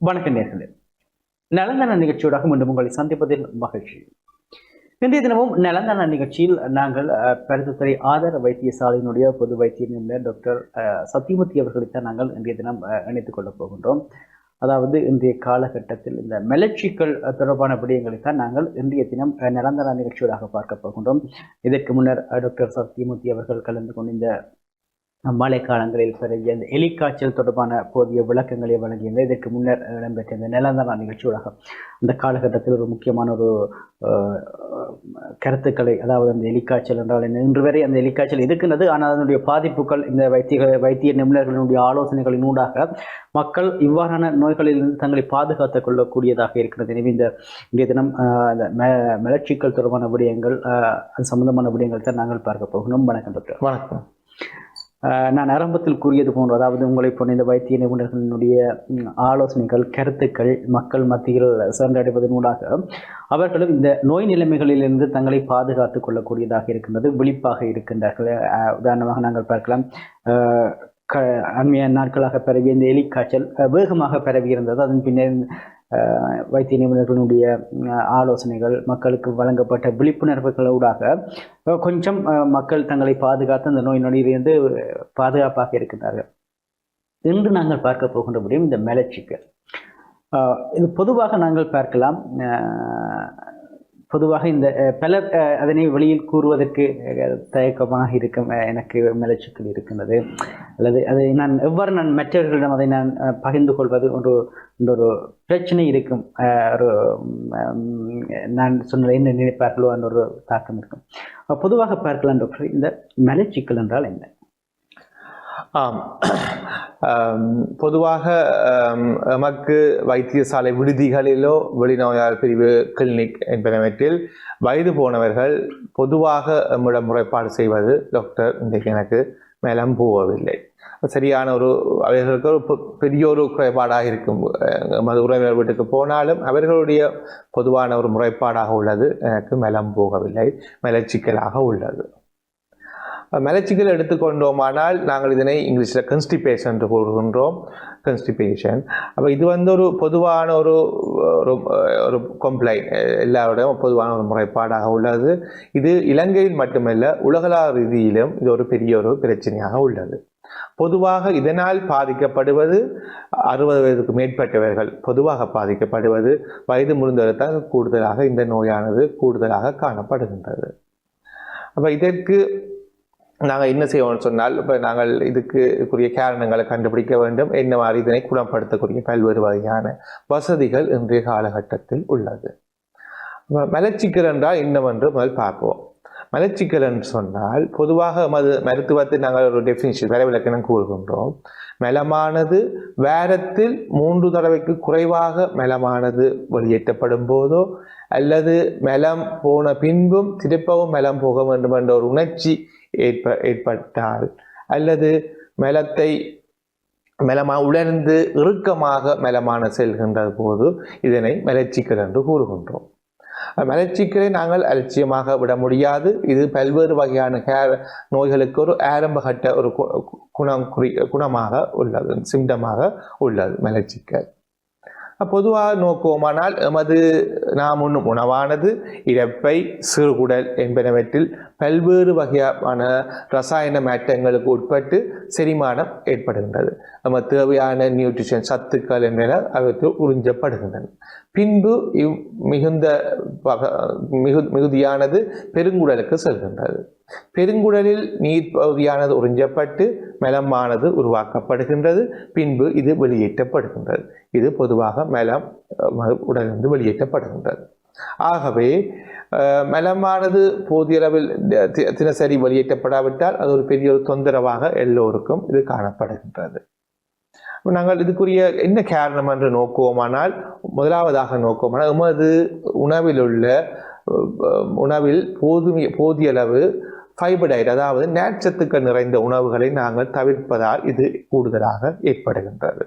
வணக்கம் நேர்களே. நலந்தன நிகழ்ச்சியோடாக மீண்டும் உங்களை சந்திப்பதில் மகிழ்ச்சி. இன்றைய தினமும் நலந்தன நிகழ்ச்சியில் நாங்கள் அஹ், ஆதார வைத்தியசாலையினுடைய பொது வைத்திய நிபுணர் டாக்டர் அஹ், சத்தியமூர்த்தி அவர்களைத்தான் நாங்கள் இன்றைய தினம் இணைத்துக் கொள்ளப் போகின்றோம். அதாவது இன்றைய காலகட்டத்தில் இந்த மலர்ச்சிகள் தொடர்பான தொடர்பான விடயங்களைத்தான் நாங்கள் இன்றைய தினம் அஹ், நிரந்தர நிகழ்ச்சியோடாக பார்க்க போகின்றோம். இதற்கு முன்னர் டாக்டர் சத்தியமூர்த்தி அவர்கள் கலந்து கொண்டு இந்த மழை காலங்களில் பரவிய இந்த எலிக்காய்ச்சல் தொடர்பான போதிய விளக்கங்களை வழங்கியிருந்த இதற்கு முன்னர் இடம்பெற்ற இந்த நிலந்தர நிகழ்ச்சியோடாக அந்த காலகட்டத்தில் ஒரு முக்கியமான ஒரு அஹ், கருத்துக்களை அதாவது அந்த எலிக்காய்ச்சல் என்றால் என்ன? இன்று வரை அந்த எலிக்காய்ச்சல் இருக்கின்றது. ஆனால் அதனுடைய பாதிப்புகள் இந்த வைத்திய வைத்திய நிபுணர்களினுடைய ஆலோசனைகளின் ஊடாக மக்கள் இவ்வாறான நோய்களிலிருந்து தங்களை பாதுகாத்துக் கொள்ளக்கூடியதாக இருக்கிறது. எனவே இந்த இன்றைய தினம் அந்த ம- மலர்ச்சிகள் தொடர்பான விடயங்கள் அஹ், அது சம்பந்தமான விடயங்கள் தான் நாங்கள் பார்க்க போகணும் வணக்கம் டாக்டர். வணக்கம். நான் ஆரம்பத்தில் கூறியது போன்று அதாவது உங்களை போன்ற இந்த வைத்திய நிபுணர்களினுடைய ஆலோசனைகள் கருத்துக்கள் மக்கள் மத்தியில் சென்றடைவதனூடாக அவர்களும் இந்த நோய் நிலைமைகளிலிருந்து தங்களை பாதுகாத்துக் கொள்ளக்கூடியதாக இருக்கின்றது விழிப்பாக இருக்கின்றார்கள். ஆஹ் உதாரணமாக நாங்கள் பார்க்கலாம். ஆஹ் க அண்மைய நாட்களாக பரவிய இந்த எலிக்காய்ச்சல் வேகமாக பரவி இருந்தது அதன் பின்னர் வைத்திய நிபுணர்களுடைய ஆலோசனைகள் மக்களுக்கு வழங்கப்பட்ட விழிப்புணர்வுகளூடாக கொஞ்சம் மக்கள் தங்களை பாதுகாத்து அந்த நோய் நொடியிலிருந்து பாதுகாப்பாக இருக்கின்றார்கள். இன்று நாங்கள் பார்க்க போகின்ற முடியும் இந்த மலச்சிக்கல். இது பொதுவாக நாங்கள் பார்க்கலாம். அஹ், பொதுவாக இந்த பலர் அதனை வெளியில் கூறுவதற்கு தயக்கமாக இருக்கும் எனக்கு மலச்சுக்கள் இருக்கின்றது. அல்லது அதை நான் எவ்வாறு நான் மற்றவர்களிடம் அதை நான் பகிர்ந்து கொள்வது ஒரு ஒரு பிரச்சனை இருக்கும் ஒரு நான் சொன்ன என்ன நினைப்பார்களோ என்ற ஒரு தாக்கம் இருக்கும். பொதுவாக பார்க்கலாம் டாக்டர் இந்த மலச்சிக்கல் என்றால் என்ன? ஆம். பொதுவாக எமக்கு வைத்தியசாலை விடுதிகளிலோ வெளிநோயாளர் பிரிவு கிளினிக் என்பனவற்றில் வயது போனவர்கள் பொதுவாக எம்மிடம் முறைப்பாடு செய்வது டாக்டர் இன்றைக்கு எனக்கு மேலம் போகவில்லை சரியான ஒரு அவர்களுக்கு ஒரு பெரிய ஒரு குறைபாடாக இருக்கும். அஹ், உறவினர் வீட்டுக்கு போனாலும் அவர்களுடைய பொதுவான ஒரு முறைப்பாடாக உள்ளது. எனக்கு மேலம் போகவில்லை. மலச்சிக்கலாக உள்ளது. மலச்சிக்கல் எடுத்துக்கொண்டோமானால் நாங்கள் இதனை இங்கிலீஷில் கன்ஸ்டிபேஷன் என்று கூறுகின்றோம். கன்ஸ்டிபேஷன் அப்போ இது வந்து ஒரு பொதுவான ஒரு ஒரு கம்ப்ளைண்ட் எல்லாருடையும் பொதுவான ஒரு முறைப்பாடாக உள்ளது. இது இலங்கையில் மட்டுமல்ல உலகளாவ ரீதியிலும் இது ஒரு பெரிய ஒரு பிரச்சனையாக உள்ளது. பொதுவாக இதனால் பாதிக்கப்படுவது அறுபது வயதுக்கு மேற்பட்டவர்கள் பொதுவாக பாதிக்கப்படுவது. வயது முடிந்தவர்கள் கூடுதலாக இந்த நோயானது கூடுதலாக காணப்படுகின்றது. அப்போ இதற்கு நாங்கள் என்ன செய்வோம்னு சொன்னால் இப்போ நாங்கள் இதுக்கு இதுக்குரிய காரணங்களை கண்டுபிடிக்க வேண்டும். என்ன மாதிரி இதனை குணப்படுத்தக்கூடிய பல்வேறு வகையான வசதிகள் இன்றைய காலகட்டத்தில் உள்ளது. மலச்சிக்கல் என்றால் என்னவென்று முதல் பார்ப்போம். மலச்சிக்கல் என்று சொன்னால் பொதுவாக மது மருத்துவத்தில் நாங்கள் ஒரு டெஃபினிஷன் வரைவிலக்கணம் கூறுகின்றோம். மெலமானது வாரத்தில் மூன்று தடவைக்கு குறைவாக மலமானது வெளியேற்றப்படும் போதோ அல்லது மலம் போன பின்பும் திருப்பவும் மலம் போக வேண்டும் என்ற ஒரு உணர்ச்சி ஏற்ப ஏற்பட்டால் அல்லது மெலத்தை மெலமா உலர்ந்து இறுக்கமாக மெலமான செல்கின்ற போது இதனை மலச்சிக்கல் என்று கூறுகின்றோம். மலச்சிக்கலை நாங்கள் அலட்சியமாக விட முடியாது. இது பல்வேறு வகையான ஹேர் நோய்களுக்கு ஒரு ஆரம்பகட்ட ஒரு கு- குணம் குறி குணமாக உள்ளது சிம்டமாக உள்ளது மலச்சிக்கல். பொதுவாக நோக்குவோமானால் எமது நாம் உண்ணும் உணவானது இறப்பை சிறுகுடல் என்பனவற்றில் பல்வேறு வகையான ரசாயன மாற்றங்களுக்கு உட்பட்டு செரிமானம் ஏற்படுகின்றது. நம்ம தேவையான நியூட்ரிஷன் சத்துக்கள் என்பன அவற்றுக்கு உறிஞ்சப்படுகின்றன. பின்பு இவ் மிகுந்த மிகு மிகுதியானது பெருங்குடலுக்கு செல்கின்றது. பெருங்குடலில் நீர் பகுதியானது உறிஞ்சப்பட்டு மலமானது உருவாக்கப்படுகின்றது. பின்பு இது வெளியேற்றப்படுகின்றது. இது பொதுவாக மலம் உடலிருந்து வெளியேற்றப்படுகின்றது. ஆகவே மலமானது போதிய அளவில் தினசரி வெளியேற்றப்படாவிட்டால் அது ஒரு பெரிய ஒரு தொந்தரவாக எல்லோருக்கும் இது காணப்படுகின்றது. நாங்கள் இதுக்குரிய என்ன காரணம் என்று நோக்குவோமானால் முதலாவதாக நோக்குவோமானால் உமது உணவில் உள்ள உணவில் போதுமிய போதிய அளவு ஃபைபடைட் அதாவது நேர்ச்சத்துக்கள் நிறைந்த உணவுகளை நாங்கள் தவிர்ப்பதால் இது கூடுதலாக ஏற்படுகின்றது.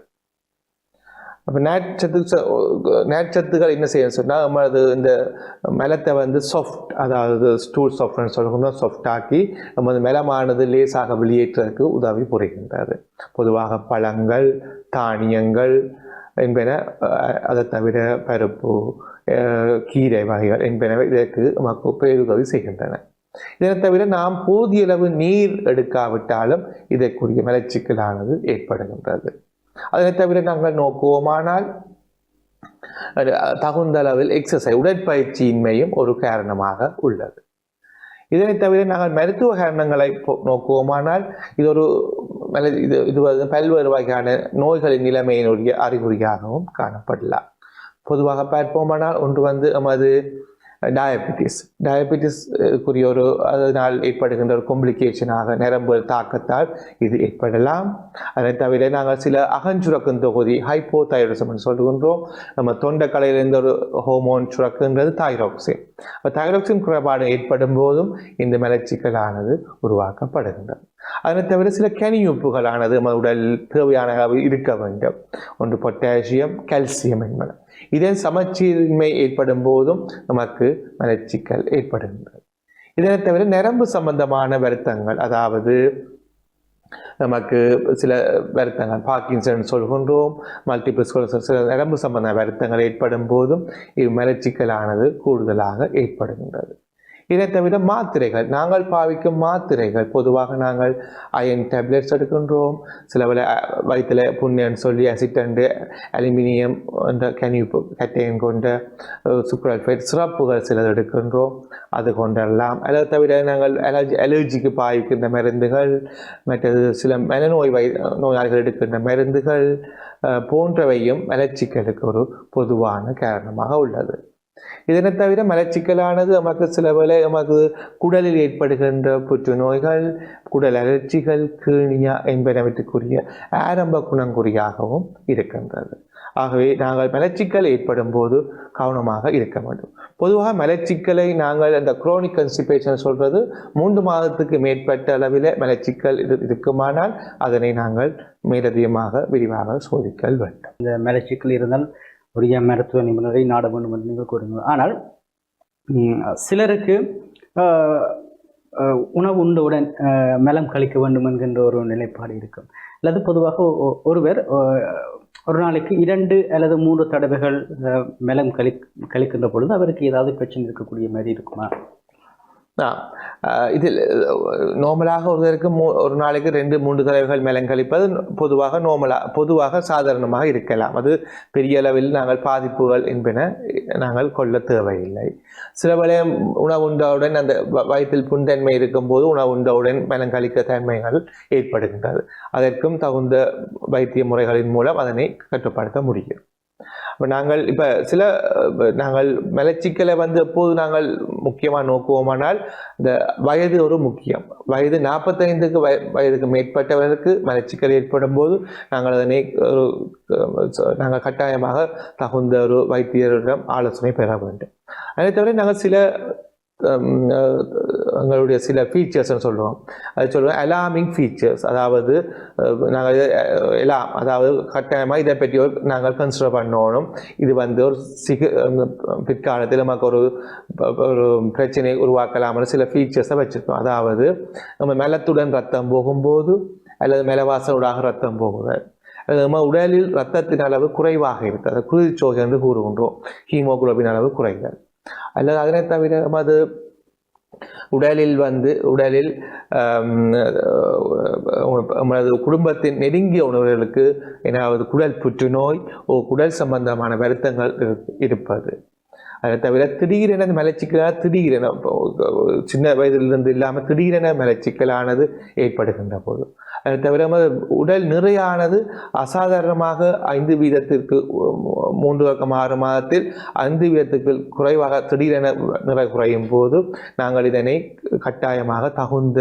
அப்போ நேர்ச்சத்து ச- என்ன செய்யணும் சொன்னால் நம்ம அது இந்த மெலத்தை வந்து சாஃப்ட் அதாவது ஸ்டூல் சாஃப்ட்னு சொல்லணும்னா சாஃப்ட் ஆக்கி அந்த மெலமானது லேசாக வெளியேற்றுவதற்கு உதவி புரிகின்றது. பொதுவாக பழங்கள் தானியங்கள் என்பன அதை தவிர பருப்பு கீரை வகைகள் என்பன இதற்கு நமக்கு பேருதவி செய்கின்றன. இதனை தவிர நாம் போதிய அளவு நீர் எடுக்காவிட்டாலும் இதற்குரிய மலச்சிக்கலானது ஏற்படுகின்றது. அதனை தவிர நாங்கள் நோக்குவோமானால் தகுந்தளவில் தகுந்த அளவில் எக்ஸசைஸ் உடற்பயிற்சியின்மையும் ஒரு காரணமாக உள்ளது. இதனை தவிர நாங்கள் மருத்துவ காரணங்களை போ- நோக்குவோமானால் இது ஒரு இது இது பல்வேறு வகையான நோய்களின் நிலைமையினுடைய அறிகுறியாகவும் காணப்படலாம். பொதுவாக பார்ப்போமானால் ஒன்று வந்து நமது டயபெட்டிஸ் டயபெட்டிஸ்க்குரிய ஒரு அதனால் ஏற்படுகின்ற ஒரு காம்ப்ளிகேஷனாக நரம்பு தாக்கத்தால் இது ஏற்படலாம். அதை தவிர நாங்கள் சில அகஞ்சுரக்கும் தொகுதி ஹைப்போதைரசம் என்று சொல்கின்றோம். நம்ம தொண்டக்கலையிலிருந்து ஒரு ஹோமோன் சுரக்குன்றது தைராக்சின் தைராக்சின் குறைபாடு ஏற்படும் போதும் இந்த மலச்சிக்கலானது உருவாக்கப்படுகின்றது. அதனை தவிர சில கனியுப்புகளானது நம்ம உடல் தேவையான இருக்க வேண்டும். ஒன்று பொட்டாசியம் கால்சியம் என்பன. இதன் சமச்சீர்மை ஏற்படும் போதும் நமக்கு மலச்சிக்கல் ஏற்படுகின்றது இதனை தவிர நரம்பு சம்பந்தமான வருத்தங்கள் அதாவது நமக்கு சில வருத்தங்கள் பார்க்கின்சன் சொல்கின்றோம் மல்டிபிள் ஸ்கோலோசிஸ் சில நரம்பு சம்பந்த வருத்தங்கள் ஏற்படும் போதும் இம்மலச்சிக்கலானது கூடுதலாக ஏற்படுகின்றது. இதை தவிர மாத்திரைகள். நாங்கள் பாவிக்கும் மாத்திரைகள். பொதுவாக நாங்கள் அயன் டேப்லெட்ஸ் எடுக்கின்றோம். சில வேளை வயிற்றில் வயித்துல புண்ணியன்னு சொல்லி அசிட்டண்டு அலுமினியம் என்ற கனிப்பு கட்டையன் கொண்ட சுக்ரல்ஃபைட் சிறப்புகள் சிலது எடுக்கின்றோம். அது கொண்டெல்லாம். அதை தவிர நாங்கள் அலர்ஜி அலர்ஜிக்கு பாவிக்கின்ற மருந்துகள் மற்றது சில மனநோய் வய நோயாளிகள் எடுக்கின்ற மருந்துகள் போன்றவையும் மலச்சிக்கலுக்கு ஒரு பொதுவான காரணமாக உள்ளது. இதனை தவிர மலச்சிக்கலானது நமக்கு சில வேளை நமக்கு குடலில் ஏற்படுகின்ற புற்றுநோய்கள் குடல் அலர்ச்சிகள் கீழியா என்பனவற்றுக்குரிய ஆரம்ப குணங்குறியாகவும் இருக்கின்றது. ஆகவே நாங்கள் மலச்சிக்கல் ஏற்படும் போது கவனமாக இருக்க வேண்டும். பொதுவாக மலச்சிக்கலை நாங்கள் அந்த குரோனிக் கன்ஸ்டிபேஷன் சொல்றது மூன்று மாதத்துக்கு மேற்பட்ட அளவில் மலச்சிக்கல் இது இருக்குமானால் அதனை நாங்கள் மேலதிகமாக விரிவாக சோதிக்க வேண்டும். இந்த மலச்சிக்கல் இருந்தால் உரிய மருத்துவ நிபுணரை நாட வேண்டும் என்று நீங்கள் கூறுங்கள். ஆனால் சிலருக்கு ஆஹ், உணவு உண்டவுடன் மலம் கழிக்க வேண்டும் என்கின்ற ஒரு நிலைப்பாடு இருக்கும். அல்லது பொதுவாக ஒ- ஒருவர் ஒரு நாளைக்கு இரண்டு அல்லது மூன்று தடவைகள் மலம் கழி கழிக்கின்ற பொழுது அவருக்கு ஏதாவது பிரச்சனை இருக்கக்கூடிய மாதிரி இருக்குமா? இதில் நார்மலாக ஒருவருக்கு மூ ஒரு நாளைக்கு ரெண்டு மூன்று தலைவர்கள் மேலங்களிப்பது பொதுவாக நார்மலாக பொதுவாக சாதாரணமாக இருக்கலாம் அது பெரிய அளவில் நாங்கள் பாதிப்புகள் என்பன நாங்கள் கொள்ள தேவையில்லை சில வேளையம் உணவு உண்டவுடன் அந்த வ- வயிற்றில் புண்தன்மை இருக்கும்போது உணவு உண்டவுடன் தன்மைகள் ஏற்படுகின்றது அதற்கும் தகுந்த வைத்திய முறைகளின் மூலம் அதனை கட்டுப்படுத்த முடியும் இப்போ நாங்கள் இப்போ சில நாங்கள் மலச்சிக்கலை வந்து எப்போது நாங்கள் முக்கியமாக நோக்குவோமானால் இந்த வயது ஒரு முக்கியம். வயது நாற்பத்தைந்துக்கு வய வயதுக்கு மேற்பட்டவருக்கு மலச்சிக்கல் ஏற்படும் போது நாங்கள் அதனை ஒரு நாங்கள் கட்டாயமாக தகுந்த ஒரு வைத்தியரிடம் ஆலோசனை பெற வேண்டும். அதே தவிர நாங்கள் சில எங்களுடைய சில ஃபீச்சர்ஸ்னு சொல்லுவோம் அது சொல்லுவோம் அலாமிங் ஃபீச்சர்ஸ் அதாவது நாங்கள் எலாம் அதாவது கட்டாயமாக இதை பற்றி ஒரு நாங்கள் கன்சிடர் பண்ணணும். இது வந்து ஒரு சிக பிற்காலத்தில் நமக்கு ஒரு ஒரு பிரச்சனை உருவாக்கலாம்னு சில ஃபீச்சர்ஸை வச்சுருக்கோம். அதாவது நம்ம மெலத்துடன் ரத்தம் போகும்போது அல்லது மெலவாசனூடாக ரத்தம் போகுதல். நம்ம உடலில் ரத்தத்தின் அளவு குறைவாக இருக்குது அதை குருதிச்சோகை என்று கூறுகின்றோம். ஹீமோகுளோபின் அளவு குறைகள் அல்லது அதனை தவிர அது உடலில் வந்து உடலில் ஆம், நமது குடும்பத்தின் நெருங்கிய உணவுகளுக்கு ஏதாவது குடல் புற்றுநோய் ஓ குடல் சம்பந்தமான வருத்தங்கள் இரு- இருப்பது. அதை தவிர திடீரென மலச்சிக்கலாக திடீரென சின்ன வயதிலிருந்து இல்லாமல் திடீரென மலச்சிக்கலானது ஏற்படுகின்ற போது. அதை தவிர உடல் நிறையானது அசாதாரணமாக ஐந்து வீதத்திற்கு மூன்று பக்கம் ஆறு மாதத்தில் ஐந்து வீதத்துக்கு குறைவாக திடீரென நிறை குறையும் போது நாங்கள் இதனை கட்டாயமாக தகுந்த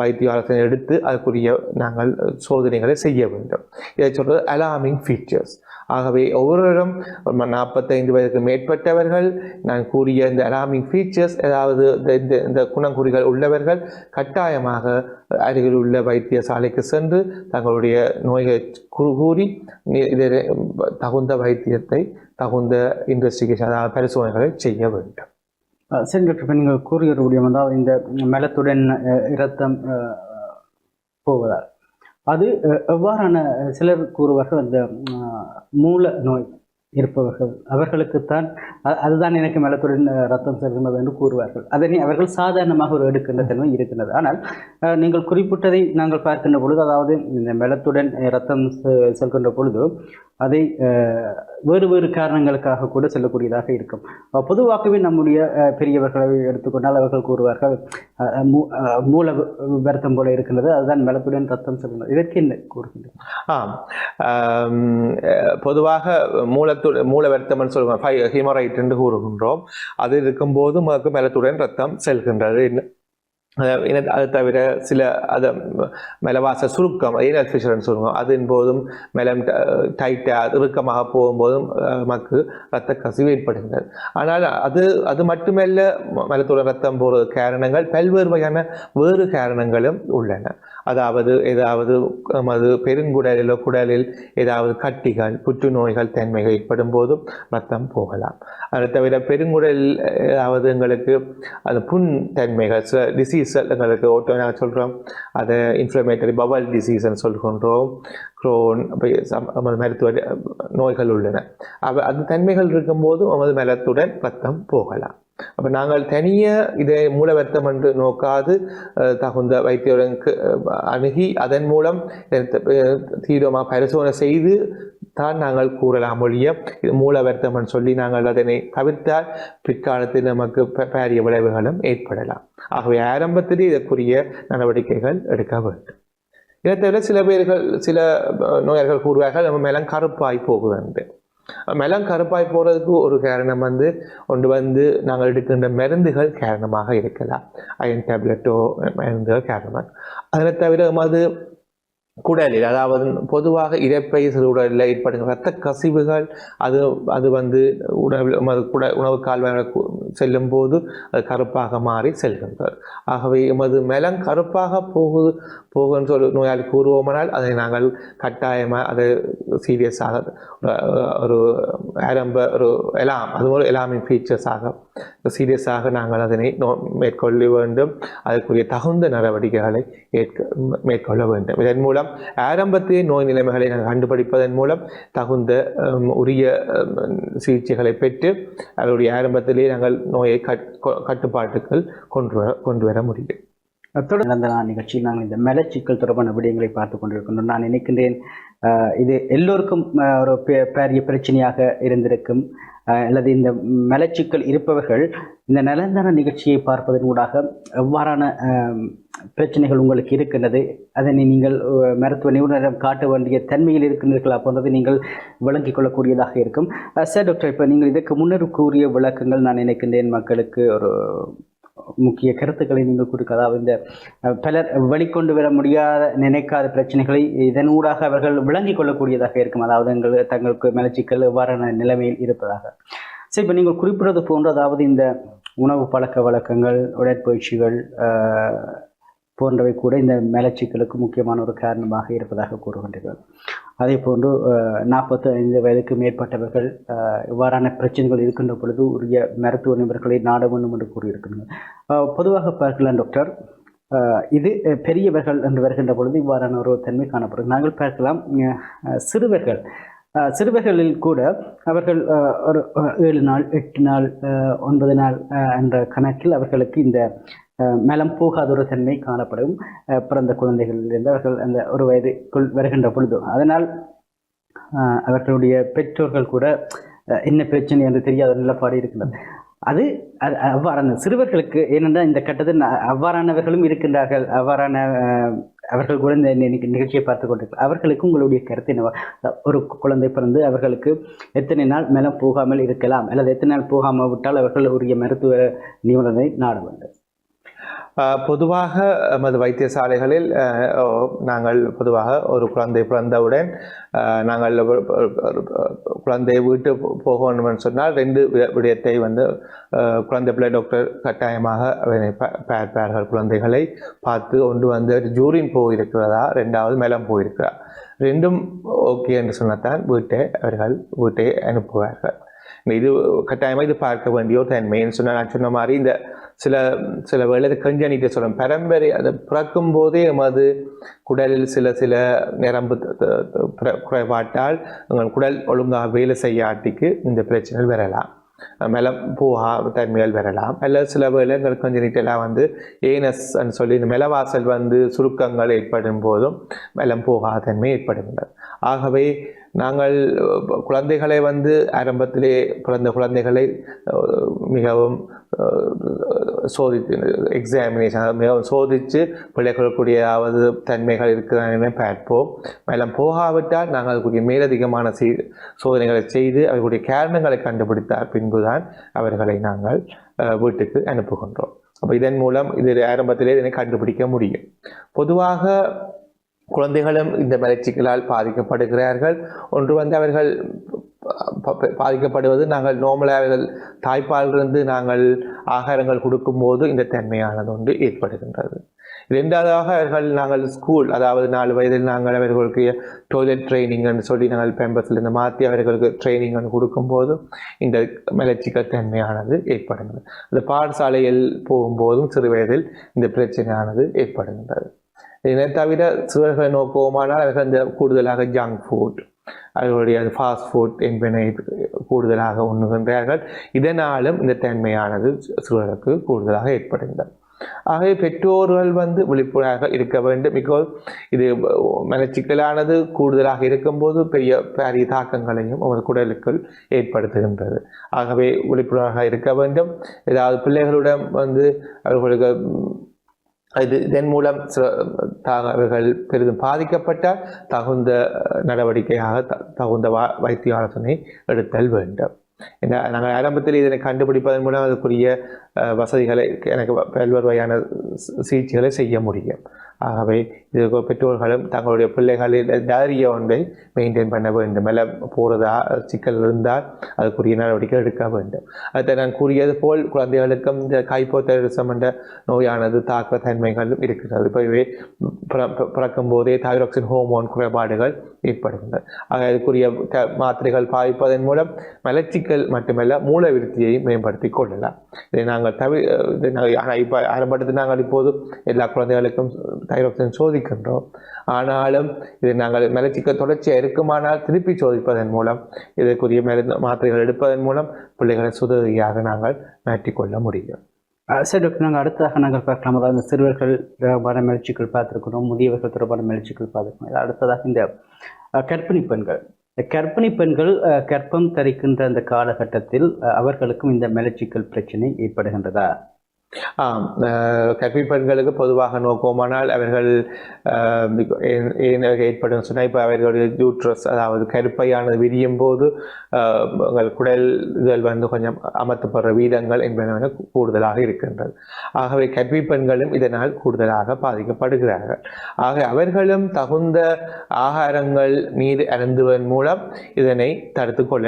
வைத்திய ஆலோசனை எடுத்து அதுக்குரிய நாங்கள் சோதனைகளை செய்ய வேண்டும். இதை சொல்வது அலாமிங் ஃபீச்சர்ஸ் ஆகவே ஒவ்வொருவரும் நாற்பத்தைந்து வயதுக்கு மேற்பட்டவர்கள் நான் கூறிய இந்த அலாமிங் ஃபீச்சர்ஸ் ஏதாவது இந்த- இந்த இந்த குணங்குறிகள் உள்ளவர்கள் கட்டாயமாக அருகில் உள்ள வைத்தியசாலைக்கு சென்று தங்களுடைய நோயை கூறி நி- தகுந்த வைத்தியத்தை தகுந்த இன்வெஸ்டிகேஷன் அதாவது பரிசோதனைகளை செய்ய வேண்டும். அஹ், சரி டாக்டர் இப்போ நீங்கள் அதாவது இந்த மலத்துடன் இரத்தம் போவதால். அது எவ்வாறான சிலர் கூறுவார்கள் அந்த மூல நோய் இருப்பவர்கள் அவர்களுக்குத்தான் அதுதான் எனக்கு மெலத்துடன் ரத்தம் செல்கின்றது என்று கூறுவார்கள். அதனை அவர்கள் சாதாரணமாக ஒரு எடுக்கின்ற தன்மை இருக்கின்றது. ஆனால் நீங்கள் குறிப்பிட்டதை நாங்கள் பார்க்கின்ற பொழுது அதாவது இந்த மெலத்துடன் ரத்தம் செ- செல்கின்ற பொழுது அதை வேறு வேறு காரணங்களுக்காக கூட செல்லக்கூடியதாக இருக்கும். பொதுவாகவே நம்முடைய அஹ், பெரியவர்களை எடுத்துக்கொண்டால் அவர்கள் கூறுவார்கள் மூ- மூல வ- வருத்தம் போல இருக்கின்றது அதுதான் மெலத்துடன் ரத்தம் செல்கிறது இதற்கு என்ன கூறுகின்றது ஆம். அஹ், பொதுவாக மூலத்து மூல வருத்தம்னு சொல்லுவோம் ஹீமோரைட் என்று கூறுகின்றோம். அது இருக்கும்போது நமக்கு மெலத்துடன் ரத்தம் செல்கின்றது. இன்னும் அது தவிர சில அது மெலவாச சுருக்கம் ஏனல் ஃபிஷர்னு சொல்லுவோம். அதன் போதும் மெலம் டைட்டாக இறுக்கமாக போகும்போதும் நமக்கு ரத்த கசிவு ஏற்படுகின்றது ஆனால் அது அது மட்டுமல்ல ம- ரத்தம் போகிறது காரணங்கள் பல்வேறு வகையான வேறு காரணங்களும் உள்ளன. அதாவது ஏதாவது நமது பெருங்குடலிலோ குடலில் ஏதாவது கட்டிகள் புற்றுநோய்கள் தன்மைகள் ஏற்படும் போதும் ரத்தம் போகலாம். அதை தவிர பெருங்குடலில் ஏதாவது எங்களுக்கு அது புண் தன்மைகள் சில டிசீஸ் எங்களுக்கு ஓட்டோ நாங்கள் சொல்கிறோம் அதை இன்ஃப்ளமேட்டரி பவல் டிசீஸ்ன்னு சொல்கின்றோம். குரோன் அப்போ நமது மருத்துவ நோய்கள் உள்ளன. அவ அந்த தன்மைகள் இருக்கும்போது நமது மலத்துடன் ரத்தம் போகலாம். அப்போ நாங்கள் தனிய இதை மூலவர்த்தம் என்று நோக்காது தகுந்த வைத்தியருக்கு அணுகி அதன் மூலம் தீவிரமாக பரிசோதனை செய்து தான் நாங்கள் கூறலாம் ஒழிய இது மூலவர்த்தம்னு சொல்லி நாங்கள் அதனை தவிர்த்தால் பிற்காலத்தில் நமக்கு பாரிய விளைவுகளும் ஏற்படலாம். ஆகவே ஆரம்பத்திலே இதற்குரிய நடவடிக்கைகள் எடுக்க வேண்டும். இதை தவிர சில பேர்கள் சில நோயர்கள் நோயாளர்கள் கூறுவார்கள் நம்ம மேலம் கருப்பாய் போகுது மெலம் கருப்பாய் போகிறதுக்கு ஒரு காரணம் வந்து ஒன்று வந்து நாங்கள் எடுக்கின்ற மருந்துகள் காரணமாக இருக்கலாம். அயன் டேப்லெட்டோ மருந்துகள் காரணமாக. அதை தவிர அது குடலில் அதாவது பொதுவாக இரைப்பை சிறுகுடலில் ஏற்படுகிற இரத்த கசிவுகள் அது அது வந்து உணவு குட உணவு கால்வாய் செல்லும் போது அது கருப்பாக மாறி செல்கின்றது. ஆகவே எமது மெலம் கருப்பாக போகுது போகுன்னு சொல்லி நோயாளி கூறுவோமானால் அதை நாங்கள் கட்டாயமாக அது சீரியஸாக ஒரு ஆரம்ப ஒரு எலாம் அது ஒரு எலாமின் ஃபீச்சர்ஸாக சீரியஸாக நாங்கள் அதனை நோ மேற்கொள்ள வேண்டும். அதற்குரிய தகுந்த நடவடிக்கைகளை ஏற்க மேற்கொள்ள வேண்டும். இதன் மூலம் ஆரம்பத்திலே நோய் நிலைமைகளை நாங்கள் கண்டுபிடிப்பதன் மூலம் தகுந்த உரிய சிகிச்சைகளை பெற்று அதனுடைய ஆரம்பத்திலே நாங்கள் நோயை கட் கட்டுப்பாட்டுக்குள் கொண்டு வர கொண்டு வர முடியும். அத்தோடு நடந்த நான் நிகழ்ச்சியில் நாங்கள் இந்த மலச்சிக்கல் தொடர்பான விடயங்களை பார்த்து கொண்டிருக்கின்றோம். நான் நினைக்கின்றேன் இது எல்லோருக்கும் ஒரு பெ- பெரிய பிரச்சனையாக இருந்திருக்கும். அல்லது இந்த மலச்சிக்கல் இருப்பவர்கள் இந்த நிரந்தர நிகழ்ச்சியை பார்ப்பதன் ஊடாக எவ்வாறான பிரச்சனைகள் உங்களுக்கு இருக்கின்றது அதனை நீங்கள் மருத்துவ நிபுணரிடம் காட்ட வேண்டிய தன்மையில் இருக்கின்றீர்களா போன்றதை நீங்கள் விளங்கிக் கொள்ளக்கூடியதாக இருக்கும். சார் டாக்டர் இப்போ நீங்கள் இதற்கு முன்னர் கூறிய விளக்கங்கள் நான் நினைக்கின்றேன் மக்களுக்கு ஒரு முக்கிய கருத்துக்களை நீங்கள் கொடுக்க அதாவது இந்த பலர் வெளிக்கொண்டு வர முடியாத நினைக்காத பிரச்சனைகளை இதன் ஊடாக அவர்கள் விளங்கிக் கொள்ளக்கூடியதாக இருக்கும். அதாவது எங்கள் தங்களுக்கு மலச்சிக்கல் எவ்வாறான நிலைமையில் இருப்பதாக. சரி இப்போ நீங்கள் குறிப்பிடுறது போன்று அதாவது இந்த உணவு பழக்க வழக்கங்கள் உடற்பயிற்சிகள் போன்றவை கூட இந்த மலச்சிக்கலுக்கு முக்கியமான ஒரு காரணமாக இருப்பதாக கூறுகின்றனர். அதே போன்று நாற்பத்தி ஐந்து வயதுக்கு மேற்பட்டவர்கள் அஹ், இவ்வாறான பிரச்சனைகள் இருக்கின்ற பொழுது உரிய மருத்துவ நிபுணர்களை நாட வேண்டும் என்று கூறியிருக்கின்றனர். பொதுவாக பார்க்கலாம் டாக்டர். இது பெரியவர்கள் என்று வருகின்ற பொழுது இவ்வாறான ஒரு தன்மை காணப்படும் நாங்கள் பார்க்கலாம் சிறுவர்கள். சிறுவர்களில் கூட அவர்கள் அஹ், ஒரு ஏழு நாள் எட்டு நாள் அஹ், ஒன்பது நாள் அஹ், என்ற கணக்கில் அவர்களுக்கு இந்த மலம் போகாத ஒரு தன்மை காணப்படும். பிறந்த குழந்தைகளிலிருந்து அவர்கள் அந்த ஒரு வயதுக்குள் வருகின்ற பொழுது. அதனால் அவர்களுடைய பெற்றோர்கள் கூட என்ன பிரச்சனை என்று தெரியாத நிலப்பாடு இருக்கின்றது. அது அது அவ்வாறான சிறுவர்களுக்கு ஏனென்றால் இந்த கட்டத்தில் அவ்வாறானவர்களும் இருக்கின்றார்கள். அவ்வாறான அவர்கள் கூட இந்த நிகழ்ச்சியை பார்த்து கொண்டிருக்கிறார் அவர்களுக்கு உங்களுடைய கருத்து என்னவா? ஒரு குழந்தை பிறந்து அவர்களுக்கு எத்தனை நாள் மேலே போகாமல் இருக்கலாம் அல்லது எத்தனை நாள் போகாமல் விட்டால் அவர்கள் உரிய மருத்துவ நிபுணரை நாட வேண்டும் பொதுவாக எமது வைத்தியசாலைகளில் நாங்கள் பொதுவாக ஒரு குழந்தை பிறந்தவுடன் நாங்கள் குழந்தை குழந்தையை வீட்டு போகணும்னு சொன்னால் ரெண்டு விடயத்தை வந்து குழந்தை பிள்ளை டாக்டர் கட்டாயமாக பார்ப்பார்கள். குழந்தைகளை பார்த்து ஒன்று வந்து ஜூரின் போயிருக்கிறதா? ரெண்டாவது மேலம் போயிருக்கிறா ரெண்டும் ஓகே என்று சொன்னத்தான் வீட்டை அவர்கள் வீட்டை அனுப்புவார்கள். இது கட்டாயமாக இது பார்க்க வேண்டிய ஒரு தன்மைன்னு சொன்ன நான் சொன்ன மாதிரி இந்த சில சில வேலை கஞ்சனிட்டு சொல்லும் பரம்பரை அதை பிறக்கும் போதே எமது குடலில் சில சில நரம்பு குறைபாட்டால் உங்கள் குடல் ஒழுங்காக வேலை செய்யாட்டிக்கு இந்த பிரச்சனைகள் வரலாம். மெலம் பூஹா தன்மைகள் வரலாம். அல்லது சில வேலை எங்கள் கஞ்சனிட்டெல்லாம் வந்து ஏனஸ் சொல்லி இந்த மெலவாசல் வந்து சுருக்கங்கள் ஏற்படும் போதும் மெலம் போகா தன்மை ஏற்படுகின்றது. ஆகவே நாங்கள் குழந்தைகளை வந்து ஆரம்பத்திலே பிறந்த குழந்தைகளை மிகவும் சோதித்து எக்ஸாமினேஷன் மிகவும் சோதித்து பிள்ளைகளுக்குரியதாவது தன்மைகள் இருக்கிறான்னு பார்ப்போம். மேலும் போகாவிட்டால் நாங்கள் கூடிய மேலதிகமான செய் சோதனைகளை செய்து அவர்களுடைய காரணங்களை கண்டுபிடித்தார் பின்புதான் அவர்களை நாங்கள் வீட்டுக்கு அனுப்புகின்றோம். அப்போ இதன் மூலம் இது ஆரம்பத்திலே இதனை கண்டுபிடிக்க முடியும். பொதுவாக குழந்தைகளும் இந்த மலர்ச்சிகளால் பாதிக்கப்படுகிறார்கள். ஒன்று வந்து அவர்கள் பாதிக்கப்படுவது நாங்கள் நோமலாக அவர்கள் நாங்கள் ஆகாரங்கள் கொடுக்கும்போது இந்த தன்மையானது ஒன்று ஏற்படுகின்றது. இரண்டாவதாக அவர்கள் நாங்கள் ஸ்கூல் அதாவது நாலு வயதில் நாங்கள் அவர்களுக்கு டாய்லெட் ட்ரைனிங்னு சொல்லி நாங்கள் பேம்பஸில் இந்த மாற்றி அவர்களுக்கு ட்ரைனிங் கொடுக்கும்போது இந்த மலர்ச்சிகள் தன்மையானது ஏற்படுகிறது இந்த பாடசாலையில் போகும்போதும் சிறு வயதில் இந்த பிரச்சனையானது ஏற்படுகின்றது. இதை தவிர சிறுவர்களை நோக்குவோமானால் அவர்கள் இந்த கூடுதலாக ஜங்க் ஃபுட் அவர்களுடைய ஃபாஸ்ட் ஃபுட் என்பனை கூடுதலாக உண்ணுகின்றார்கள் இதனாலும் இந்த தன்மையானது சிறுவர்களுக்கு கூடுதலாக ஏற்படுகின்றது ஆகவே பெற்றோர்கள் வந்து விழிப்புணர்வாக இருக்க வேண்டும் பிகாஸ் இது மலச்சிக்கலானது கூடுதலாக இருக்கும்போது பெரிய பெரிய தாக்கங்களையும் அவர் குடலுக்குள் ஏற்படுத்துகின்றது ஆகவே விழிப்புணர்வாக இருக்க வேண்டும் ஏதாவது பிள்ளைகளிடம் வந்து அவர்களுக்கு இது இதன் மூலம் சில தாக- அவர்கள் பெரிதும் பாதிக்கப்பட்டால் தகுந்த நடவடிக்கையாக த- தகுந்த வைத்திய ஆலோசனை எடுத்தல் வேண்டும். ஏன்னா நாங்கள் ஆரம்பத்தில் இதனை கண்டுபிடிப்பதன் மூலம் அதுக்குரிய வசதிகளை எனக்கு பல்வேறு வகையான சிகிச்சைகளை செய்ய முடியும். ஆகவே இது பெற்றோர்களும் தங்களுடைய பிள்ளைகளின் டைரிய ஒன்றை மெயின்டைன் பண்ண வேண்டும். மேலே போகிறதா சிக்கல் இருந்தால் அதுக்குரிய நடவடிக்கை எடுக்க வேண்டும். அதை நான் கூறியது போல் குழந்தைகளுக்கும் இந்த கைப்போத்தரிசம் என்ற நோயானது தாக்க தன்மைகளும் இருக்கிறது. இப்போவே பிறக்கும் போதே தைராக்சின் ஹோமோன் குறைபாடுகள் ஏற்படுகின்றன. ஆக அதுக்குரிய மாத்திரைகள் பாய்ப்பதன் மூலம் மலச்சிக்கல் மட்டுமல்ல மூல விருத்தியை மேம்படுத்தி கொள்ளலாம். இதை நாங்கள் தவி ஆனால் இப்போ ஆரம்பத்தில் நாங்கள் இப்போது எல்லா குழந்தைகளுக்கும் தைரோக்சின் சோதிக்கின்றோம். ஆனாலும் இது நாங்கள் மலச்சிக்கல் தொடர்ச்சியாக இருக்குமானால் திருப்பி சோதிப்பதன் மூலம் இதற்குரிய மருந்து மாத்திரைகள் எடுப்பதன் மூலம் பிள்ளைகளை சுதவியாக நாங்கள் மாற்றிக்கொள்ள முடியும். சரி டாக்டர் நாங்கள் அடுத்ததாக நாங்கள் பார்க்கலாம். அதாவது சிறுவர்கள் தொடர்பான முயற்சிகள் பார்த்துருக்கணும் முதியவர்கள் தொடர்பான முயற்சிகள் பார்த்துருக்கணும் அடுத்ததாக இந்த கற்பிணி பெண்கள். இந்த கர்ப்பிணி பெண்கள் கற்பம் கர்ப்பம் தரிக்கின்ற அந்த காலகட்டத்தில் அவர்களுக்கும் இந்த மலச்சிக்கல் பிரச்சனை ஏற்படுகின்றதா? ஆம் அஹ், பெண்களுக்கு பொதுவாக நோக்குவோமானால் அவர்கள் அஹ், ஏற்படும் சொன்னால் இப்போ அவர்களுடைய யூட்ரஸ் அதாவது கருப்பையானது விரியும் போது உங்கள் குடல் இதழ் வந்து கொஞ்சம் அமர்த்தப்படுற வீதங்கள் என்பன கூடுதலாக இருக்கின்றது. ஆகவே கற்பி பெண்களும் இதனால் கூடுதலாக பாதிக்கப்படுகிறார்கள். ஆக அவர்களும் தகுந்த ஆகாரங்கள் நீர் அருந்துவதன் மூலம் இதனை தடுத்து கொள்ள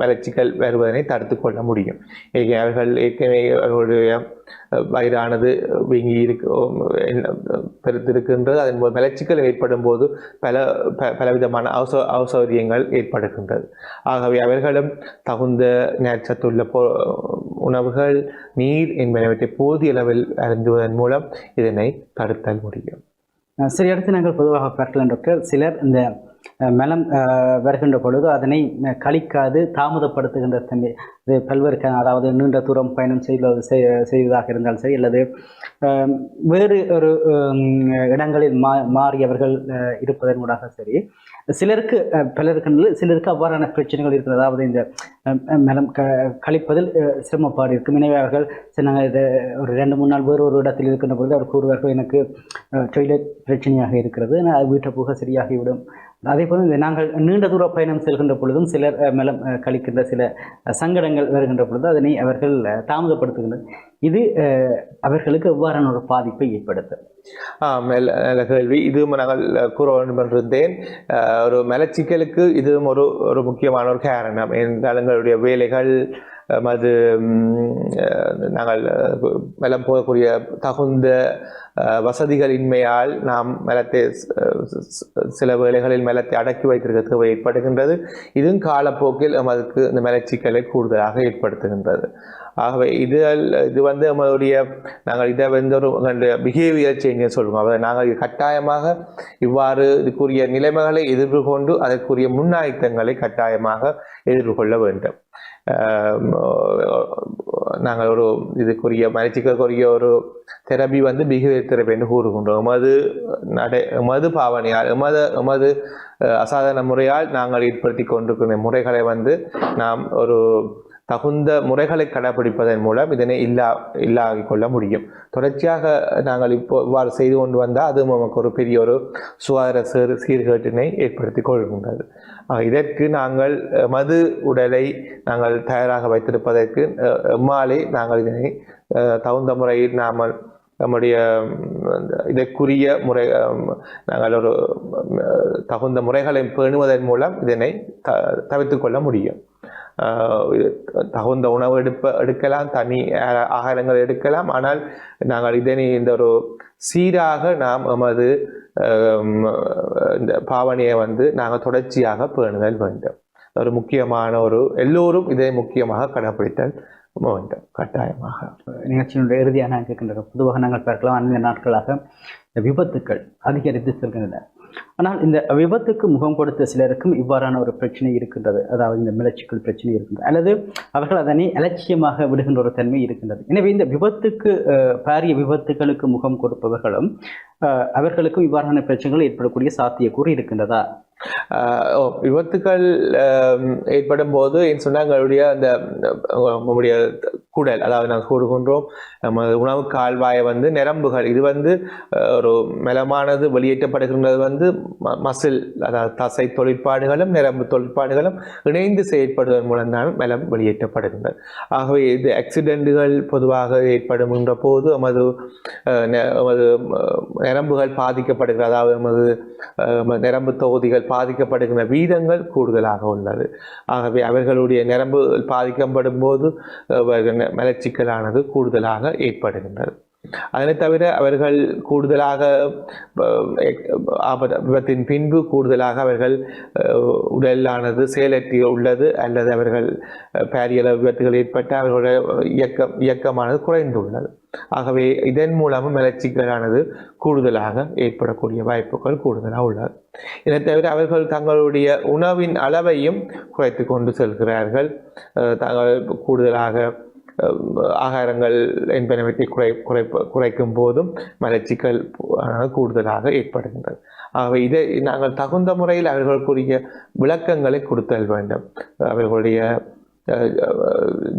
வளர்ச்சிகள் வருவதனை தடுத்து கொள்ள முடியும். அவர்கள் ஏற்கனவே அவர்களுடைய வயிறானது வீங்கி இருக்கு பெருத்திருக்கின்றது. அதன் மூலம் மலச்சிக்கல் ஏற்படும் போது பல பலவிதமான அவச அவசௌரியங்கள் ஏற்படுகின்றது. ஆகவே அவர்களும் தகுந்த நேர்ச்சத்துள்ள போ உணவுகள் நீர் என்பனவற்றை போதிய அளவில் அருந்துவதன் மூலம் இதனை தடுத்தல் முடியும். அஹ் சரி அடுத்து நாங்கள் பொதுவாக பார்க்கலாம் டாக்டர். சிலர் இந்த மலம் வருகின்ற பொழுது அதனை கழிக்காது தாமதப்படுத்துகின்ற தன்மை. இது பல்வேறு அதாவது நீண்ட தூரம் பயணம் செய்வது செய்- செய்வதாக இருந்தால் சரி அல்லது வேறு ஒரு இடங்களில் மா மாறியவர்கள் இருப்பதன் ஊடாக சரி. சிலருக்கு பலருக்கு சிலருக்கு அவ்வாறான பிரச்சனைகள் இருக்கிறது அதாவது இந்த மலம் க கழிப்பதில் சிரமப்பாடு இருக்கும். எனவே அவர்கள் சரி நாங்கள் இது ஒரு ரெண்டு மூணு நாள் வேறு ஒரு இடத்தில் இருக்கின்ற பொழுது அவர் கூறுவார்கள் எனக்கு டொய்லெட் பிரச்சனையாக இருக்கிறது. நான் வீட்டை போக சரியாகிவிடும். அதே போல நாங்கள் நீண்ட தூர பயணம் செல்கின்ற பொழுதும் சிலர் அஹ், கழிக்கின்ற சில சங்கடங்கள் வருகின்ற பொழுது அதனை அவர்கள் தாமதப்படுத்துகின்றனர். இது அஹ், அவர்களுக்கு எவ்வாறான ஒரு பாதிப்பை ஏற்படுத்தும்? ஆம், நல்ல கேள்வி. இதுவும் நாங்கள் கூற வேண்டும் என்றிருந்தேன் ஒரு மலச்சிக்கலுக்கு இதுவும் ஒரு ஒரு முக்கியமான ஒரு காரணம். என்றால் எங்களுடைய வேலைகள் மது நாங்கள் அஹ், மலம் போகக்கூடிய தகுந்த வசதிகளின்மையால் நாம் மலத்தை சில வேளைகளில் மலத்தை அடக்கி வைத்திருக்க தேவை ஏற்படுகின்றது. இதுவும் காலப்போக்கில் நமக்கு இந்த மலச்சிக்கலை கூடுதலாக ஏற்படுத்துகின்றது. ஆகவே இது இது வந்து நம்மளுடைய நாங்கள் இதை வந்து ஒரு பிஹேவியர் சேஞ்ச் சொல்லுவோம். அதை நாங்கள் கட்டாயமாக இவ்வாறு இதுக்குரிய நிலைமைகளை எதிர்கொண்டு அதற்குரிய முன்னாயத்தங்களை கட்டாயமாக எதிர்கொள்ள வேண்டும். நாங்கள் ஒரு இதுக்குரிய மலச்சிக்கலுக்குரிய ஒரு தெரபி வந்து பிஹேவியர் தெரபி என்று கூறுகின்றோம். எமது நடை எமது பாவனையால் எமது எமது அசாதாரண முறையால் நாங்கள் ஏற்படுத்தி கொண்டிருக்கிற முறைகளை வந்து நாம் ஒரு தகுந்த முறைகளை கடைபிடிப்பதன் மூலம் இதனை இல்லா இல்லாகிக் கொள்ள முடியும். தொடர்ச்சியாக நாங்கள் இப்போ இவ்வாறு செய்து கொண்டு வந்தால் அது நமக்கு ஒரு பெரிய ஒரு சுகாதார சீர் சீர்கேட்டினை ஏற்படுத்தி கொள்கின்றது. இதற்கு நாங்கள் மது உடலை நாங்கள் தயாராக வைத்திருப்பதற்கு எம்மாலே நாங்கள் இதனை தகுந்த முறையில் நாம் நம்முடைய இதற்குரிய முறை நாங்கள் ஒரு தகுந்த முறைகளை பேணுவதன் மூலம் இதனை த தவிர்த்து கொள்ள முடியும். தகுந்த உணவு எடுப்ப எடுக்கலாம் தனி ஆகாரங்கள் எடுக்கலாம். ஆனால் நாங்கள் இதனை இந்த ஒரு சீராக நாம் எமது இந்த பாவனையை வந்து நாங்கள் தொடர்ச்சியாக பேணுதல் வேண்டும். ஒரு முக்கியமான ஒரு எல்லோரும் இதை முக்கியமாக கடைபிடித்தல் வேண்டும். கட்டாயமாக. நிகழ்ச்சியினுடைய இறுதியாக நான் பொதுவாக நாங்கள் பார்க்கலாம். அந்த நாட்களாக இந்த விபத்துக்கள் அதிகரித்து செல்கின்றன. ஆனால் இந்த விபத்துக்கு முகம் கொடுத்த சிலருக்கும் இவ்வாறான ஒரு பிரச்சனை இருக்கின்றது. அதாவது இந்த மிளச்சிக்கல் பிரச்சனை இருக்கின்றது. அல்லது அவர்கள் அதனை அலட்சியமாக விடுகின்ற ஒரு தன்மை இருக்கின்றது. எனவே இந்த விபத்துக்கு அஹ், பாரிய விபத்துகளுக்கு முகம் கொடுப்பவர்களும் அஹ், அவர்களுக்கும் இவ்வாறான பிரச்சனைகள் ஏற்படக்கூடிய சாத்தியக்கூறு இருக்கின்றதா? விபத்துக்கள் ஏற்படும் போது என் சொன்னாங்களுடைய அந்த நம்முடைய குடல் அதாவது நாங்கள் கூறுகின்றோம் நம்ம உணவு கால்வாயை வந்து நரம்புகள் இது வந்து ஒரு மெலமானது வெளியேற்றப்படுகின்றது வந்து மசில் அதாவது தசை தொழிற்பாடுகளும் நரம்பு தொழிற்பாடுகளும் இணைந்து செயற்படுவதன் மூலம்தான் மெலம் வெளியேற்றப்படுகின்றது. ஆகவே இது ஆக்சிடென்ட்டுகள் பொதுவாக ஏற்படுகின்ற போது நமது நமது நரம்புகள் பாதிக்கப்படுகிறது. அதாவது நமது நரம்பு தொகுதிகள் பாதிக்கப்படுகின்ற வீதங்கள் கூடுதலாக உள்ளது. ஆகவே அவர்களுடைய நரம்பு பாதிக்கப்படும் போது மலச்சிக்கலானது கூடுதலாக ஏற்படுகின்றது. அதனை தவிர அவர்கள் கூடுதலாக விபத்தின் பின்பு கூடுதலாக அவர்கள் உடலானது செயலற்றி உள்ளது அல்லது அவர்கள் பேரியல விபத்துகள் ஏற்பட்ட அவர்களுடைய இயக்கம் இயக்கமானது குறைந்துள்ளது. ஆகவே இதன் மூலமும் மலர்ச்சிகளானது கூடுதலாக ஏற்படக்கூடிய வாய்ப்புகள் கூடுதலாக உள்ளது. இதை தவிர அவர்கள் தங்களுடைய உணவின் அளவையும் குறைத்து கொண்டு செல்கிறார்கள். தங்கள் தாங்கள் கூடுதலாக ஆகாரங்கள் என்பனவற்றை குறை குறைப்ப குறைக்கும் போதும் மலச்சிக்கல் கூடுதலாக ஏற்படுகின்றது. ஆகவே இதை நாங்கள் தகுந்த முறையில் அவர்களுக்குரிய விளக்கங்களை கொடுத்தல் வேண்டும். அவர்களுடைய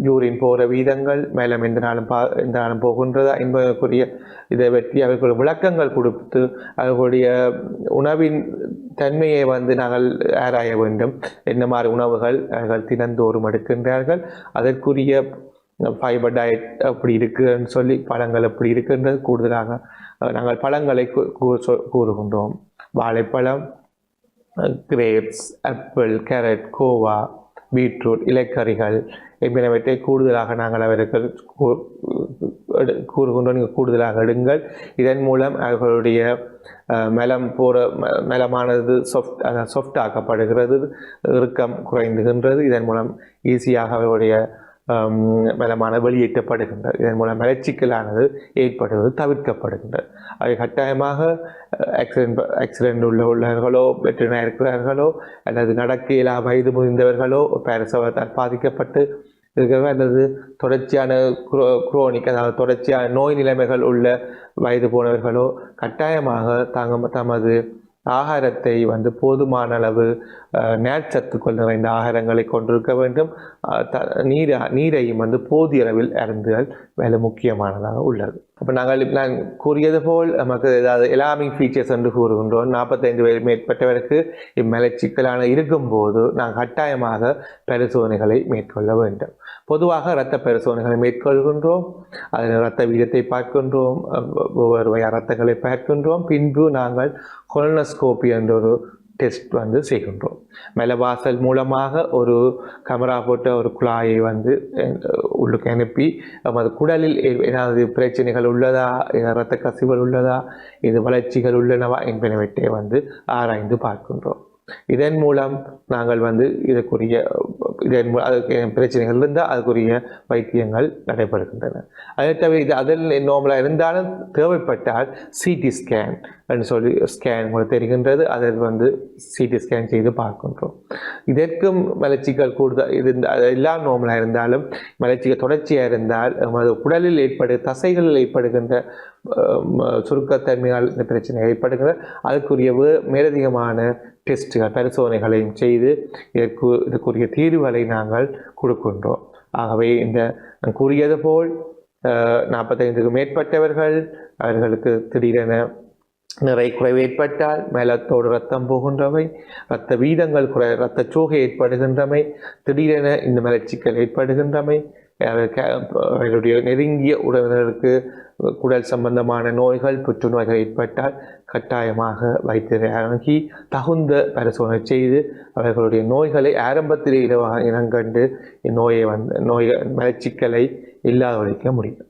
யூரின் போகிற வீதங்கள் மேலும் எந்த நாளும் பா எந்த நாளும் போகின்றதா என்பதற்குரிய இதை பற்றி அவர்களுக்கு விளக்கங்கள் கொடுத்து அவர்களுடைய உணவின் தன்மையை வந்து நாங்கள் ஆராய வேண்டும். என்ன மாதிரி உணவுகள் அவர்கள் தினந்தோறும் எடுக்கின்றார்கள் அதற்குரிய ஃபைபர் டயட் அப்படி இருக்குன்னு சொல்லி பழங்கள் அப்படி இருக்கின்றது கூடுதலாக நாங்கள் பழங்களை கூ- கூ- சொ- கூறுகின்றோம். வாழைப்பழம் grapes apple carrot guava beetroot இலைக்கறிகள் என்பனவற்றை கூடுதலாக நாங்கள் அவர்கள் எடு- கூறுகின்றோம். நீங்கள் கூடுதலாக எடுங்கள். இதன் மூலம் அவர்களுடைய மலம் போற மலமானது சாஃப்ட் சாஃப்ட் ஆக்கப்படுகிறது இறுக்கம் குறைந்துகின்றது. இதன் மூலம் ஈஸியாக அவர்களுடைய ஆம், மலமான வெளியேற்றப்படுகின்றது இதன் மூலம் மலச்சிக்கலானது ஏற்படுவது தவிர்க்கப்படுகின்றது. அவை கட்டாயமாக ஆக்சிடென்ட் ஆக்சிடென்ட் உள்ள உள்ளவர்களோ வெற்றினா இருக்கிறார்களோ அல்லது நடக்க இயலா வயது முதிர்ந்தவர்களோ பேரசவத்தால் பாதிக்கப்பட்டு இருக்கிறவங்க அல்லது தொடர்ச்சியான குரோ குரோனிக் அதாவது தொடர்ச்சியான நோய் நிலைமைகள் உள்ள வயது போனவர்களோ கட்டாயமாக தாங்க தமது ஆகாரத்தை வந்து போதுமான அளவு அஹ், நேர்ச்சத்துக்கள் நிறைந்த ஆகாரங்களை கொண்டிருக்க வேண்டும். அஹ், த நீர் நீரையும் வந்து போதிய அளவில் அருந்துதல் மிக முக்கியமானதாக உள்ளது. அப்போ நாங்கள் நான் கூறியது போல் நமக்கு ஏதாவது எலாமிங் ஃபீச்சர்ஸ் என்று கூறுகின்றோம் நாற்பத்தைந்து வயது மேற்பட்டவருக்கு இம்மலச்சிக்கலான இருக்கும்போது நாங்கள் கட்டாயமாக பரிசோதனைகளை மேற்கொள்ள வேண்டும் பொதுவாக இரத்த பரிசோதனைகளை மேற்கொள்கின்றோம் அதில் இரத்த வீதத்தை பார்க்கின்றோம் ஒவ்வொரு வகை இரத்தங்களை பார்க்கின்றோம் பின்பு நாங்கள் கொலனஸ்கோபி என்ற ஒரு டெஸ்ட் வந்து செய்கின்றோம். மெலவாசல் மூலமாக ஒரு கமரா போட்ட ஒரு குழாயை வந்து உள்ளுக்கு அனுப்பி நமது குடலில் ஏதாவது பிரச்சனைகள் உள்ளதா இரத்த கசிவுகள் உள்ளதா இது வளர்ச்சிகள் உள்ளனவா என்பனவற்றை வந்து ஆராய்ந்து பார்க்கின்றோம். இதன் மூலம் நாங்கள் வந்து இதற்குரிய இதன் மூ- அதுக்கு பிரச்சனைகள் இருந்தால் அதுக்குரிய வைத்தியங்கள் நடைபெறுகின்றன. அதை தவிர இது அதில் நார்மலாக இருந்தாலும் தேவைப்பட்டால் சிடி ஸ்கேன் என்று சொல்லி ஸ்கேன் உங்களுக்கு தெரிகின்றது. அதில் வந்து சிடி ஸ்கேன் செய்து பார்க்கின்றோம். இதற்கும் மலர்ச்சிகள் கூடுதல் இது எல்லாம் நார்மலாக இருந்தாலும் மலர்ச்சிகள் தொடர்ச்சியாக இருந்தால் நமது உடலில் ஏற்படு தசைகளில் ஏற்படுகின்ற சுருக்கத்தன்மையால் இந்த பிரச்சனை ஏற்படுகிற அதுக்குரிய மேலதிகமான டெஸ்ட்டுகள் பரிசோதனைகளையும் செய்து இதற்கு இதற்குரிய தீர்வுகளை நாங்கள் கொடுக்கின்றோம். ஆகவே இந்த நான் கூறியது போல் நாற்பத்தைந்துக்கு மேற்பட்டவர்கள் அவர்களுக்கு திடீரென நிறை குறைவு ஏற்பட்டால் மேலத்தோடு ரத்தம் போகின்றவை இரத்த வீதங்கள் குறை இரத்த சோகை ஏற்படுகின்றமை திடீரென இந்த மலச்சிக்கல் ஏற்படுகின்றமை அவர்களுடைய நெருங்கிய உறவினருக்கு குடல் சம்பந்தமான நோய்கள் புற்றுநோய்கள் ஏற்பட்டால் கட்டாயமாக வைத்தியரை அணுகி தகுந்த பரிசோதனை செய்து அவர்களுடைய நோய்களை ஆரம்பத்தில் இலவாக இனங்கண்டு இந்நோயை வந்து நோய் மலர்ச்சிக்கலை இல்லாதொழிக்க முடியும்.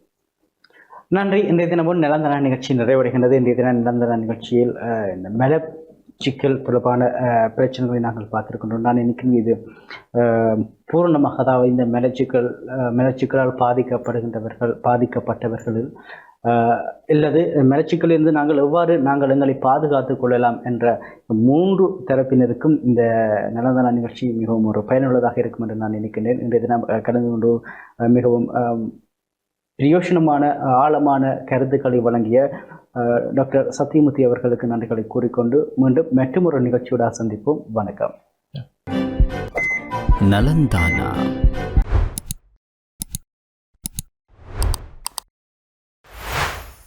நன்றி. இன்றைய தினமும் நிலந்தன நிகழ்ச்சி நிறைவடைகின்றது. இன்றைய தினம் நிலந்தன நிகழ்ச்சியில் அஹ், இந்த சிக்கல் தொடர்பான பிரச்சனைகளை நாங்கள் பார்த்துருக்கின்றோம். நான் நினைக்கிறேன் இது அஹ், பூரணமாக அதாவது இந்த மலச்சிக்கல் அஹ், மலச்சிக்கலால் பாதிக்கப்படுகின்றவர்கள் பாதிக்கப்பட்டவர்களில் அஹ், இல்லது மலச்சிக்கலிருந்து நாங்கள் எவ்வாறு நாங்கள் எங்களை பாதுகாத்துக் கொள்ளலாம் என்ற மூன்று தரப்பினருக்கும் இந்த நலந்தன நிகழ்ச்சி மிகவும் ஒரு பயனுள்ளதாக இருக்கும் என்று நான் நினைக்கின்றேன். இன்றைய தினம் அஹ், கலந்து கொண்டு அஹ், மிகவும் அஹ், பிரயோசனமான ஆழமான கருத்துக்களை வழங்கிய டாக்டர் சத்யமூர்த்தி அவர்களுக்கு நன்றிகளை கூறிக்கொண்டு மீண்டும் மற்றொரு நிகழ்ச்சியோட சந்திப்போம். வணக்கம். நலந்தானா